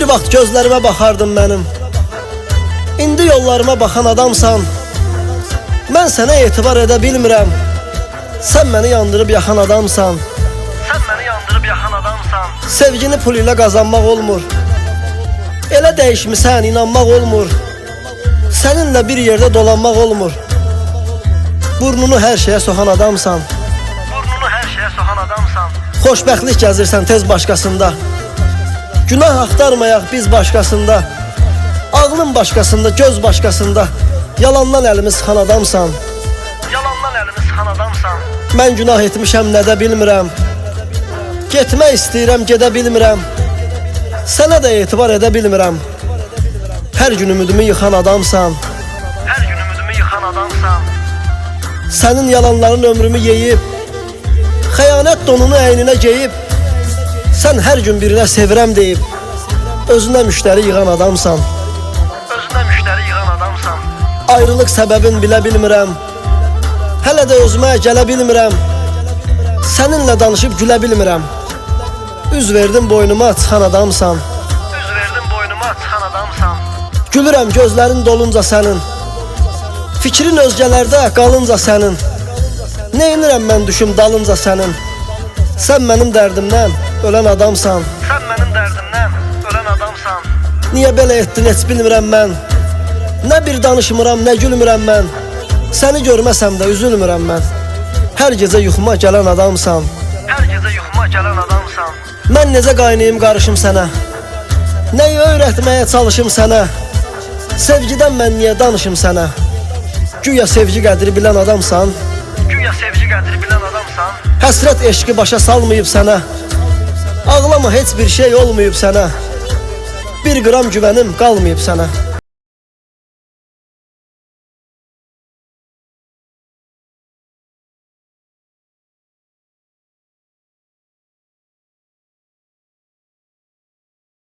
Bir vaxt gözlərimə baxardın mənim. İndi yollarıma baxan adamsan. Mən sənə etibar edə bilmirəm. Sən məni yandırıb yaxan adamsan. Sən məni yandırıb yaxan adamsan. Sevgini pul ilə qazanmaq olmur. Elə dəyişmisən, inanmaq olmur. Səninlə bir yerdə dolanmaq olmur. Burnunu hər şeyə soxan adamsan. Burnunu hər şeyə soxan adamsan. Xoşbəxtlik gəzirsən tez başqasında. Günah axtarmayaq biz başqasında. Ağlın başqasında, göz başqasında. Yalandan əlimi sıxan adamsan. Yalandan əlini sıxan adamsan. Mən günah etmişəm, nədə bilmirəm. Getmək istəyirəm, gedə bilmirəm. Sənə də etibar edə bilmirəm. Hər gün ümidimi yıxan adamsan. Hər gün ümidimi yıxan adamsan. Sənin yalanların ömrümü yeyib. Xəyanət donunu əyninə geyib. Sən hər gün birinə sevirəm deyib. Özünə müştəri yığan adamsan. Özünə müştəri yığan adamsan. Ayrılıq səbəbin bilə bilmirəm. Hələ də özümə gələ bilmirəm. Səninlə danışıb gülə bilmirəm. Üz verdim boynuma çıxan adamsan. Üz verdin boynuma çıxan adamsan. Gülürəm gözlərin dolunca sənin. Fikrin özgələrdə qalınca sənin. Neynirəm mən düşüm dalınca sənin. Sən mənim dərdimdən ölən adamsan. Sən mənim dərdimdən ölən adamsan. Niyə belə etdin heç bilmirəm mən. Nə bir danışmıram, nə gülmürəm mən. Səni görməsəm də üzülmürəm mən. Hər gecə yuxuma gələn adamsan. Hər gecə yuxuma gələn adamsan. Mən necə qaynayım qarışım sənə? Nəyi öyrətməyə çalışım sənə? Sevgidən mən niyə danışım sənə? Güya sevgi qədri bilən adamsan. Güya sevgi qədri bilən adamsan. Həsrət eşqi başa salmayıb sənə. Ağlama heç bir şey olmayıb sənə. Bir qram güvənim qalmayıb sənə.